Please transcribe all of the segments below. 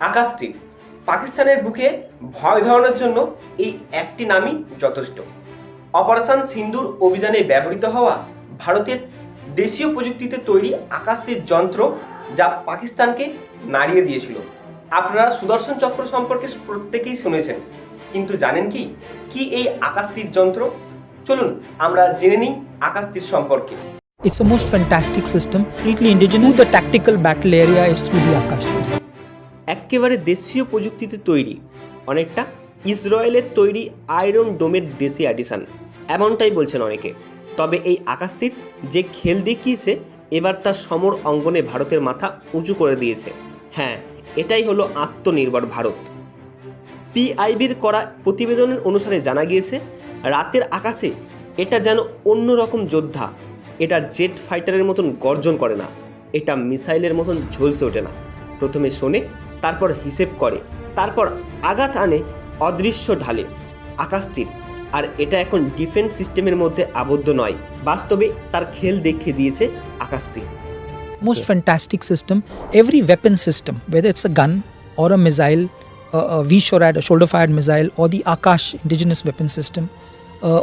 আকাশটি পাকিস্তানের বুকে ভয় ধরানোর জন্য এই একটি নামই যথেষ্ট। অপারেশন সিন্দুর অভিযানে ব্যবহৃত হওয়া ভারতের দেশীয় প্রযুক্তিতে তৈরি আকাশটির যন্ত্র যা পাকিস্তানকে নাড়িয়ে দিয়েছিল। আপনারা সুদর্শন চক্র সম্পর্কে প্রত্যেকেই শুনেছেন কিন্তু জানেন কি? কি এই আকাশতীর যন্ত্র? চলুন আমরা জেনে নিই আকাশতীর সম্পর্কে। It's a most fantastic system, completely indigenous. The tactical battle area is through the Akash. একেবারে দেশীয় প্রযুক্তিতে তৈরি। অনেকটা ইসরায়েলের তৈরি আয়রন ডোমের দেশি অ্যাডিশন, এমনটাই বলছেন অনেকে। তবে এই আকাশটির যে খেল দেখিয়েছে, এবার তার সমর অঙ্গনে ভারতের মাথা উঁচু করে দিয়েছে। হ্যাঁ এটাই হলো আত্মনির্ভর ভারত। পিআইবির করা প্রতিবেদনের অনুসারে জানা গিয়েছে, রাতের আকাশে এটা যেন অন্যরকম যোদ্ধা, এটা জেট ফাইটারের মতন গর্জন করে না, এটা মিসাইলের মতন ঝলসে ওঠে না। প্রথমে শোনে তারপর হিসেব করে তারপর আঘাত আনে অদৃশ্য ঢালে আকাশতীর আর এটা এখন ডিফেন্স সিস্টেমের মধ্যে আবদ্ধ নয় বাস্তবে তার খেল দেখিয়ে দিয়েছে Akashteer most fantastic system every weapon system weather it's a gun or a missile VSHORAD shoulder fire missile or the Akash indigenous weapon system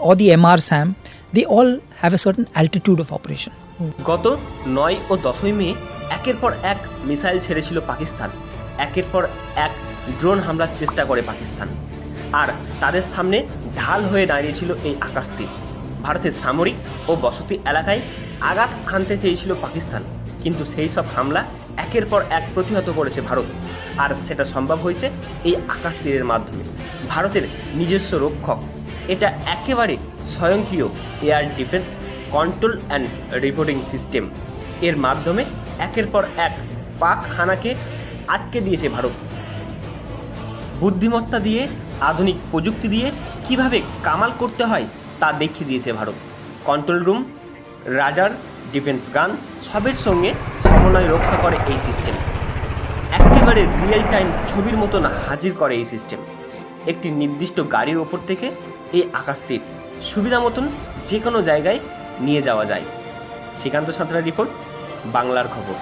or the M R SAM the all have a certain altitude of operation গত নয় ও দশই মে একের পর এক missile ছেড়েছিল পাকিস্তান। একের পর এক ড্রোন হামলার চেষ্টা করে পাকিস্তান। আর তাদের সামনে ঢাল হয়ে দাঁড়িয়েছিল এই আকাশতীর ভারতের সামরিক ও বসতি এলাকায় আঘাত আনতে চেয়েছিল পাকিস্তান। কিন্তু সেই সব হামলা একের পর এক প্রতিহত করেছে ভারত। আর সেটা সম্ভব হয়েছে এই আকাশ তীরের মাধ্যমে। ভারতের নিজস্ব রক্ষক। এটা একেবারে স্বয়ংক্রিয় air defence control and reporting system. এর মাধ্যমে একের পর এক পাক হানাকে আটকে দিয়েছে ভারত। বুদ্ধিমত্তা দিয়ে, আধুনিক প্রযুক্তি দিয়ে কীভাবে কামাল করতে হয় তা দেখিয়ে দিয়েছে Bharat. Control room radar defence gun সবের সঙ্গে সমন্বয় রক্ষা করে এই সিস্টেম একেবারে রিয়েল টাইম ছবির মতন হাজির করে এই সিস্টেম একটি নির্দিষ্ট গাড়ির ওপর থেকে এই আকাশতীর সুবিধা মতন যে কোনো জায়গায় নিয়ে যাওয়া যায়। শ্রীকান্ত সাঁতরা রিপোর্ট, বাংলার খবর।